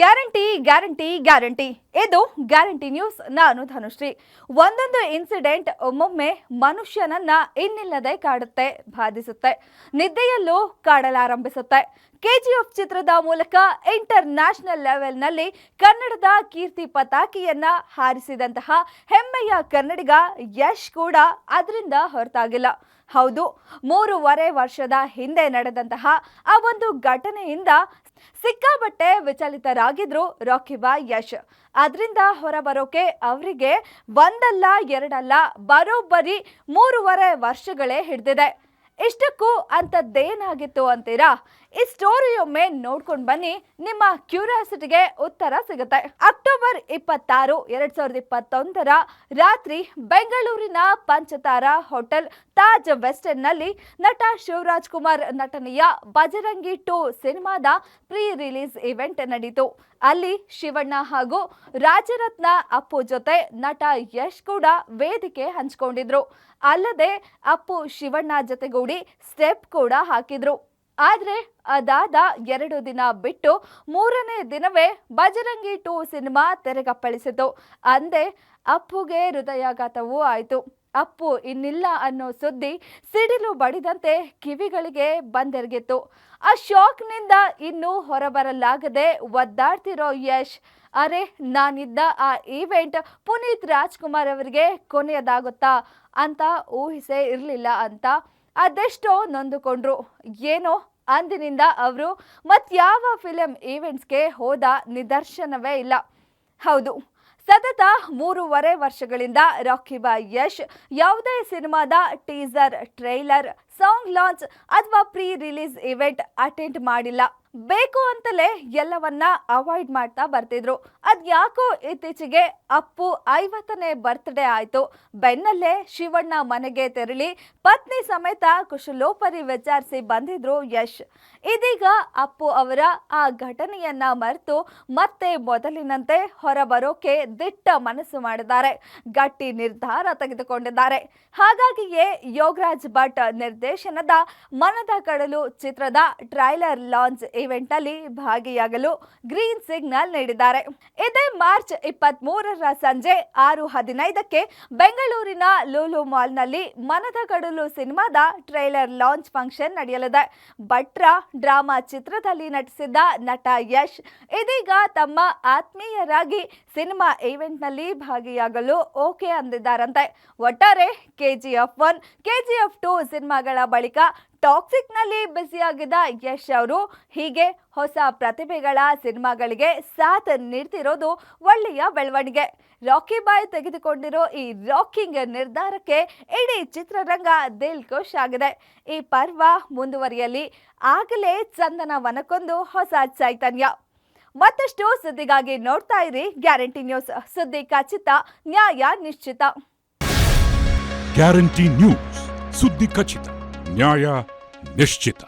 Guarantee guarantee guarantee. ಇದು guarantee news. ನಾನು ಧನುಶ್ರೀ. ಒಂದೊಂದು ಇನ್ಸಿಡೆಂಟ್ ಒಮ್ಮೊಮ್ಮೆ ಮನುಷ್ಯನನ್ನ ಇನ್ನಿಲ್ಲದೆ ಕಾಡುತ್ತೆ, ಬಾಧಿಸುತ್ತೆ. ನಿದ್ದೆಯಲ್ಲೂ ಕಾಡಲಾರಂಭಿಸುತ್ತೆ. ಕೆಜಿಎಫ್ ಚಿತ್ರದ ಮೂಲಕ ಇಂಟರ್ ನ್ಯಾಷನಲ್ ಲೆವೆಲ್ನಲ್ಲಿ ಕನ್ನಡದ ಕೀರ್ತಿ ಪತಾಕಿಯನ್ನ ಹಾರಿಸಿದಂತಹ ಹೆಮ್ಮೆಯ ಕನ್ನಡಿಗ ಯಶ್ ಕೂಡ ಅದರಿಂದ ಹೊರತಾಗಿಲ್ಲ. ಹೌದು, ಮೂರುವರೆ ವರ್ಷದ ಹಿಂದೆ ನಡೆದಂತಹ ಆ ಒಂದು ಘಟನೆಯಿಂದ ಸಿಕ್ಕಾಬಟ್ಟೆ ವಿಚಲಿತರಾಗಿದ್ರು ರಾಕಿ ಬಾಯ್ ಯಶ್. ಅದರಿಂದ ಹೊರಬರೋಕೆ ಅವರಿಗೆ ಒಂದಲ್ಲ ಎರಡಲ್ಲ ಬರೋಬ್ಬರಿ ಮೂರುವರೆ ವರ್ಷಗಳೇ ಹಿಡಿದಿದೆ. ಇಷ್ಟಕ್ಕೂ ಅಂಥದ್ದೇನಾಗಿತ್ತು ಅಂತೀರಾ? ಈ ಸ್ಟೋರಿಯೊಮ್ಮೆ ನೋಡ್ಕೊಂಡು ಬನ್ನಿ. ನಿಮ್ಮ ಕ್ಯೂರಿಯಾಸಿಟಿಗೆ ಉತ್ತರ ಸಿಗುತ್ತೆ. ಅಕ್ಟೋಬರ್ ಇಪ್ಪತ್ತಾರು, ಎರಡ್ ಸಾವಿರದ ಇಪ್ಪತ್ತೊಂದರ ರಾತ್ರಿ ಬೆಂಗಳೂರಿನ ಪಂಚತಾರಾ ಹೋಟೆಲ್ ತಾಜ್ ವೆಸ್ಟರ್ನ್ನಲ್ಲಿ ನಟ ಶಿವರಾಜ್ ಕುಮಾರ್ ನಟನೆಯ ಬಜರಂಗಿ ಟು ಸಿನಿಮಾದ ಪ್ರೀ ರಿಲೀಸ್ ಇವೆಂಟ್ ನಡೀತು. ಅಲ್ಲಿ ಶಿವಣ್ಣ ಹಾಗೂ ರಾಜರತ್ನ ಅಪ್ಪು ಜೊತೆ ನಟ ಯಶ್ ಕೂಡ ವೇದಿಕೆ ಹಂಚಿಕೊಂಡಿದ್ರು. ಅಲ್ಲದೆ ಅಪ್ಪು ಶಿವಣ್ಣ ಜೊತೆಗೂಡಿ ಸ್ಟೆಪ್ ಕೂಡ ಹಾಕಿದ್ರು. ಆದರೆ ಅದಾದ ಎರಡು ದಿನ ಬಿಟ್ಟು ಮೂರನೇ ದಿನವೇ ಬಜರಂಗಿ ಟು ಸಿನಿಮಾ ತೆರೆಗಪ್ಪಳಿಸಿತು. ಅಂದೇ ಅಪ್ಪುಗೆ ಹೃದಯಾಘಾತವೂ ಆಯಿತು. ಅಪ್ಪು ಇನ್ನಿಲ್ಲ ಅನ್ನೋ ಸುದ್ದಿ ಸಿಡಿಲು ಬಡಿದಂತೆ ಕಿವಿಗಳಿಗೆ ಬಂದೆರಗಿತ್ತು. ಆ ಶಾಕ್ನಿಂದ ಇನ್ನೂ ಹೊರಬರಲಾಗದೆ ಒದ್ದಾಡ್ತಿರೋ ಯಶ್. ಅರೆ, ನಾನಿದ್ದ ಆ ಈವೆಂಟ್ ಪುನೀತ್ ರಾಜ್ಕುಮಾರ್ ಅವರಿಗೆ ಕೊನೆಯದಾಗುತ್ತಾ? ಅಂತ ಊಹಿಸೆ ಇರಲಿಲ್ಲ ಅಂತ ಅದೆಷ್ಟೋ ನೊಂದುಕೊಂಡ್ರು. ಏನೋ ಅಂದಿನಿಂದ ಅವರು ಮತ್ಯಾವ ಫಿಲಂ ಈವೆಂಟ್ಸ್ಗೆ ಹೋದ ನಿದರ್ಶನವೇ ಇಲ್ಲ. ಹೌದು ಸತತ ಮೂರುವರೆ ವರ್ಷಗಳಿಂದ ರಾಕಿ ಬಾಯ್ ಯಶ್ ಯಾವುದೇ ಸಿನಿಮಾದ ಟೀಸರ್, ಟ್ರೈಲರ್, ಸಾಂಗ್ ಲಾಂಚ್ ಅಥವಾ ಪ್ರೀ ರಿಲೀಸ್ ಇವೆಂಟ್ ಅಟೆಂಡ್ ಮಾಡಿಲ್ಲ. ಬೇಕು ಅಂತಲೇ ಎಲ್ಲವನ್ನ ಅವಾಯ್ಡ್ ಮಾಡ್ತಾ ಬರ್ತಿದ್ರು. ಅದ್ಯಾಕೋ ಇತ್ತೀಚೆಗೆ ಅಪ್ಪು ಐವತ್ತನೇ ಬರ್ತ್ಡೇ ಆಯ್ತು. ಬೆನ್ನಲ್ಲೇ ಶಿವಣ್ಣ ಮನೆಗೆ ತೆರಳಿ ಪತ್ನಿ ಸಮೇತ ಕುಶಲೋಪರಿ ವಿಚಾರಿಸಿ ಬಂದಿದ್ರು ಯಶ್. ಇದೀಗ ಅಪ್ಪು ಅವರ ಆ ಘಟನೆಯನ್ನ ಮರೆತು ಮತ್ತೆ ಮೊದಲಿನಂತೆ ಹೊರಬರೋಕೆ ದಿಟ್ಟ ಮನಸ್ಸು ಮಾಡಿದ್ದಾರೆ. ಗಟ್ಟಿ ನಿರ್ಧಾರ ತೆಗೆದುಕೊಂಡಿದ್ದಾರೆ. ಹಾಗಾಗಿಯೇ ಯೋಗರಾಜ್ ಭಟ್ ನಿರ್ದೇಶನದ ಮನದ ಕಡಲು ಚಿತ್ರದ ಟ್ರೈಲರ್ ಲಾಂಚ್ ಇವೆಂಟ್ ಅಲ್ಲಿ ಭಾಗಿಯಾಗಲು ಗ್ರೀನ್ ಸಿಗ್ನಲ್ ನೀಡಿದ್ದಾರೆ. ಇದೇ ಮಾರ್ಚ್ ಇಪ್ಪತ್ತ್ ಮೂರರ ಸಂಜೆ ಆರು ಹದಿನೈದಕ್ಕೆ ಬೆಂಗಳೂರಿನ ಲೂಲು ಮಾಲ್ನಲ್ಲಿ ಮನದ ಕಡಲು ಸಿನಿಮಾದ ಟ್ರೈಲರ್ ಲಾಂಚ್ ಫಂಕ್ಷನ್ ನಡೆಯಲಿದೆ. ಭಟ್ರ ಡ್ರಾಮಾ ಚಿತ್ರದಲ್ಲಿ ನಟಿಸಿದ್ದ ನಟ ಯಶ್ ಇದೀಗ ತಮ್ಮ ಆತ್ಮೀಯರಾಗಿ ಸಿನಿಮಾ ಈವೆಂಟ್ನಲ್ಲಿ ಭಾಗಿಯಾಗಲು ಓಕೆ ಅಂದಿದ್ದಾರಂತೆ. ಒಟ್ಟಾರೆ ಕೆಜಿಎಫ್ ಒನ್, ಕೆಜಿಎಫ್ ಟು ಸಿನಿಮಾಗಳ ಬಳಿಕ ಟಾಕ್ಸಿಕ್ನಲ್ಲಿ ಬ್ಯುಸಿಯಾಗಿದ್ದ ಯಶ್ ಅವರು ಹೀಗೆ ಹೊಸ ಪ್ರತಿಭೆಗಳ ಸಿನಿಮಾಗಳಿಗೆ ಸಾಥ್ ನೀಡ್ತಿರೋದು ಒಳ್ಳೆಯ ಬೆಳವಣಿಗೆ. ರಾಕಿ ಬಾಯ್ ತೆಗೆದುಕೊಂಡಿರೋ ಈ ರಾಕಿಂಗ್ ನಿರ್ಧಾರಕ್ಕೆ ಇಡೀ ಚಿತ್ರರಂಗ ದಿಲ್ ಖುಷ್ ಆಗಿದೆ. ಈ ಪರ್ವ ಮುಂದುವರಿಯಲಿ, ಆಗಲೇ ಚಂದನ ವನಕೊಂದು ಹೊಸ ಚೈತನ್ಯ. ಮತ್ತಷ್ಟು ಸುದ್ದಿಗಾಗಿ ನೋಡ್ತಾ ಇರಿ ಗ್ಯಾರಂಟಿ ನ್ಯೂಸ್. ಸುದ್ದಿ ಖಚಿತ, ನ್ಯಾಯ ನಿಶ್ಚಿತ. ಗ್ಯಾರಂಟಿ ನ್ಯೂಸ್, ಸುದ್ದಿ ಖಚಿತ. ನ್ಯಾಯ ನಿಶ್ಚಿತ